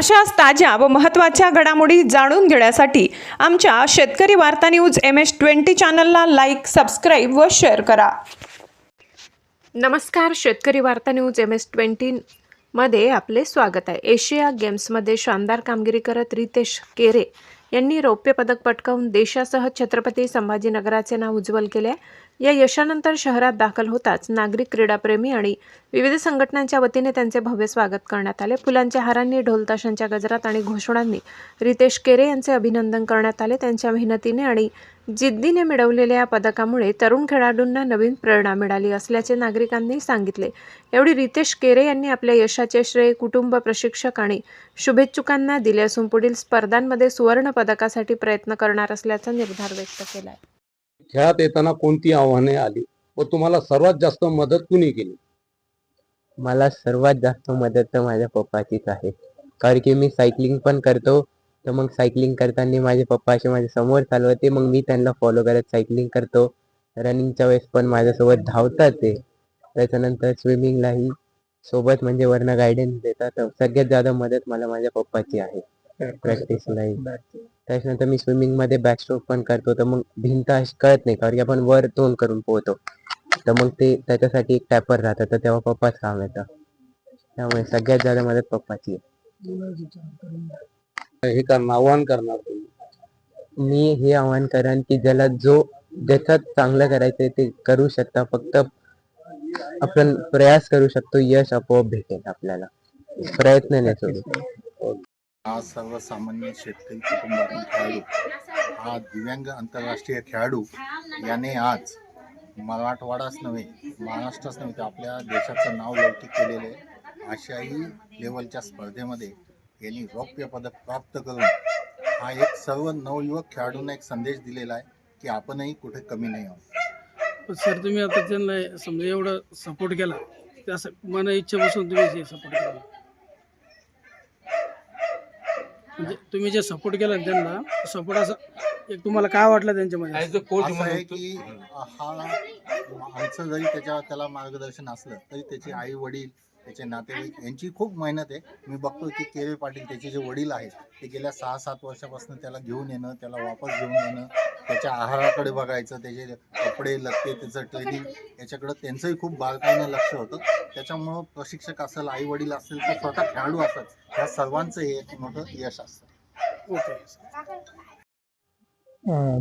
अशाच ताज्या व महत्त्वाच्या घडामोडी जाणून घेण्यासाठी आमच्या शेतकरी वार्ता न्यूज एम एस ट्वेंटी चॅनलला लाईक सबस्क्राईब व शेअर करा. नमस्कार शेतकरी वार्ता न्यूज एम एस ट्वेंटी मध्ये आपले स्वागत आहे. एशिया गेम्समध्ये शानदार कामगिरी करत रितेश केरे यांनी रौप्य पदक पटकावून देशासह छत्रपती संभाजीनगराचे नाव उज्ज्वल केले आहे. या यशानंतर शहरात दाखल होताच नागरिक क्रीडाप्रेमी आणि विविध संघटनांच्या वतीने त्यांचे भव्य स्वागत करण्यात आले. फुलांच्या हारांनी ढोलताशांच्या गजरात आणि घोषणांनी रितेश केरे यांचे अभिनंदन करण्यात आले. त्यांच्या मेहनतीने आणि जिद्दीने मिळवलेल्या या पदकामुळे तरुण खेळाडूंना नवीन प्रेरणा मिळाली असल्याचे नागरिकांनी सांगितले. एवढी रितेश केरे यांनी आपल्या यशाचे श्रेय कुटुंब प्रशिक्षक आणि शुभेच्छुकांना दिले असून पुढील स्पर्धांमध्ये सुवर्ण पदकासाठी प्रयत्न करणार असल्याचा निर्धार व्यक्त केला आहे खेळात येताना कोणती आव्हाने आली व तुम्हाला सर्वात जास्त मदत कुणी केली? मला सर्वात जास्त मदत तर माझ्या पप्पाचीच आहे. कारण की मी सायकलिंग पण करतो. तर मग सायकलिंग करताना माझे पप्पा असे माझ्यासमोर चालवते. मग मी त्यांना फॉलो करत सायकलिंग करतो. रनिंगच्या वेळेस पण माझ्यासोबत धावतात ते. त्याच्यानंतर स्विमिंगलाही सोबत म्हणजे वरनं गायडन्स देतात. सगळ्यात जास्त मदत मला माझ्या पप्पाची आहे. प्रॅक्टिसलाही त्याच्यानंतर मी स्विमिंगमध्ये बॅकस्ट्रोक पण करतो तर मग भिंत अशी कळत नाही कारण की आपण वर तोंड करून पोहतो. तर मग ते त्याच्यासाठी एक टॅपर राहतं. तर तेव्हा पप्पाच काम येतं त्यामुळे सगळ्यात जास्त मदत पप्पाची हे करणार आव्हान करणार मी हे आवाहन करेन की ज्याला जो ज्याच्यात चांगलं करायचंय ते करू शकता. फक्त आपण प्रयास करू शकतो. यश आपोआप भेटेल आपल्याला. प्रयत्न नाही सोडू. आज सर्वसामान्य शेतकरी कुटुंबातील खेळाडू हा दिव्यांग आंतरराष्ट्रीय खेळाडू याने आज मराठवाडाच नव्हे महाराष्ट्रच नव्हे तर आपल्या देशाचं नाव लौकिक केलेलं आहे. आशियाई लेवलच्या स्पर्धेमध्ये यांनी रौप्य पदक प्राप्त करून हा एक सर्व नवयुवक खेळाडूंना एक संदेश दिलेला आहे की आपणही कुठे कमी नाही आहोत. सर तुम्ही आता त्यांना समजा एवढं सपोर्ट केला त्या मन इच्छा बसून तुम्ही सपोर्ट केला. म्हणजे तुम्ही जे सपोर्ट केला त्यांना सपोर्ट असं एक तुम्हाला काय वाटलं त्यांच्यामध्ये? असं आहे की हा आमचं जरी त्याच्या त्याला मार्गदर्शन असलं तरी त्याचे आई वडील त्याचे नातेवाईक यांची खूप मेहनत आहे. मी बघतो की केवे पाटील त्याचे जे वडील आहेत ते गेल्या सहा सात वर्षापासून त्याला घेऊन येणं त्याला वापस घेऊन येणं त्याच्या आहाराकडे बघायचं त्याचे कपडे लत्ते त्याचं ट्रेनिंग याच्याकडं त्यांचंही खूप बारकाईनं लक्ष होतं. त्याच्यामुळं प्रशिक्षक असेल आई वडील असेल तर स्वतः खेळाडू असेल ह्या सर्वांचं हे एक मोठं यश असतं. ओके.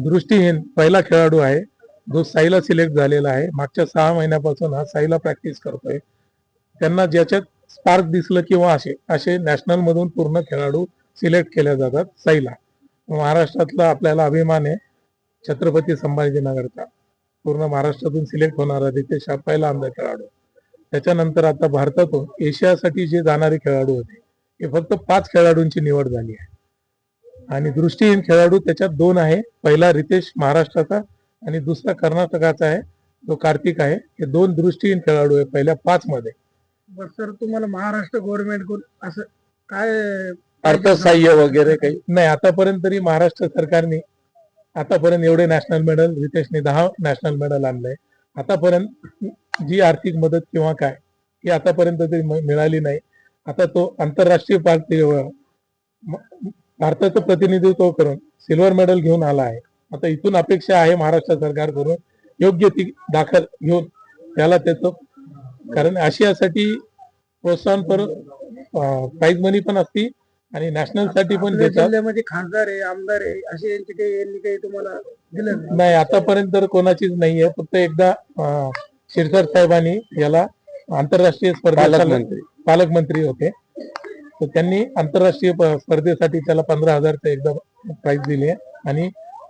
दृष्टीहीन पहिला खेळाडू आहे. जो साईला सिलेक्ट झालेला आहे. मागच्या सहा महिन्यापासून हा साईला प्रॅक्टिस करतोय. त्यांना ज्याच्यात स्पार्क दिसलं किंवा असे असे नॅशनल मधून पूर्ण खेळाडू सिलेक्ट केले जातात साईला. महाराष्ट्रातला आपल्याला अभिमान आहे. छत्रपती संभाजीनगरचा. पूर्ण महाराष्ट्रातून सिलेक्ट होणारा रितेश हा पहिला आमदार खेळाडू. त्याच्यानंतर आता भारतातून एशियासाठी जे जाणारे खेळाडू होते हे फक्त पाच खेळाडूंची निवड झाली आहे. आणि दृष्टीहीन खेळाडू त्याच्यात दोन आहे पहिला रितेश महाराष्ट्राचा आणि दुसरा कर्नाटकाचा आहे. जो कार्तिक आहे हे दोन दृष्टीहीन खेळाडू आहे पहिल्या पाच मध्ये. सर तुम्हाला महाराष्ट्र गव्हर्नमेंटकडून असं काय अर्थसहाय्य वगैरे काही? नाही आतापर्यंत तरी महाराष्ट्र सरकारने आतापर्यंत एवढे नॅशनल मेडल रितेशने दहा नॅशनल मेडल आणलंय आतापर्यंत जी आर्थिक मदत किंवा काय ही आतापर्यंत तरी मिळाली नाही. आता तो आंतरराष्ट्रीय पातळीवर भारताचं प्रतिनिधित्व करून सिल्वर मेडल घेऊन आला आहे. आता इथून अपेक्षा आहे महाराष्ट्र सरकारकडून योग्य ती दाखल घेऊन त्याला त्याचं कारण आशियासाठी प्रोत्साहन पर प्राईज मनी पण असती. आणि नॅशनलसाठी पण देतात. जिल्ह्यामध्ये खासदार आहे आमदार आहे असे यांचे काही यांनी काही तुम्हाला दिलं नाही? आतापर्यंत तर कोणाचीच नाहीये. फक्त एकदा अं, शिरसाट साहेबांनी याला आंतरराष्ट्रीय स्पर्धेला पालकमंत्री. पालकमंत्री होते. तर त्यांनी आंतरराष्ट्रीय प- स्पर्धेसाठी त्याला पंधरा हजारचं एकदा प्राइज दिली आहे. आणि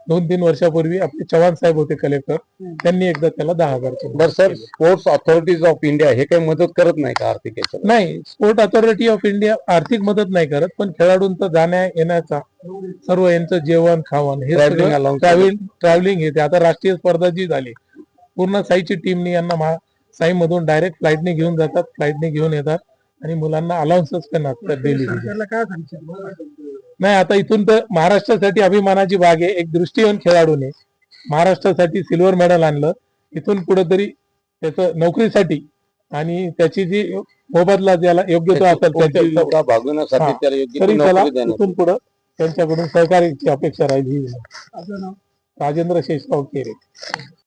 दोन तीन वर्षापूर्वी आपले चव्हाण साहेब होते कलेक्टर त्यांनी एकदा त्याला दहा हजार बर sir sports authorities of India हे काही मदत करत नाही का आर्थिक नाही स्पोर्ट अथॉरिटी ऑफ इंडिया आर्थिक मदत नाही करत पण खेळाडूंचा जाण्या येण्याचा सर्व यांचं जेवण खावण हे. ट्रॅव्हलिंग ट्रॅव्हलिंग येते. आता राष्ट्रीय स्पर्धा जी झाली पूर्ण साईची टीमनी यांना साई मधून डायरेक्ट फ्लाईटने घेऊन जातात फ्लाईटने घेऊन येतात आणि मुलांना अलाउन्सेस पण असतात डेली काय सांगशील? नाही आता इथून तर महाराष्ट्रासाठी अभिमानाची बाग आहे. एक दृष्टीहीन खेळाडूने महाराष्ट्रासाठी सिल्वर मेडल आणलं. इथून कुठेतरी त्याचं नोकरीसाठी आणि त्याची जी मोबदला ज्याला योग्य तो असेल हा. इथून पुढे त्यांच्याकडून सहकार्याची अपेक्षा राहिली. नाव? राजेंद्र शेषराव केरे.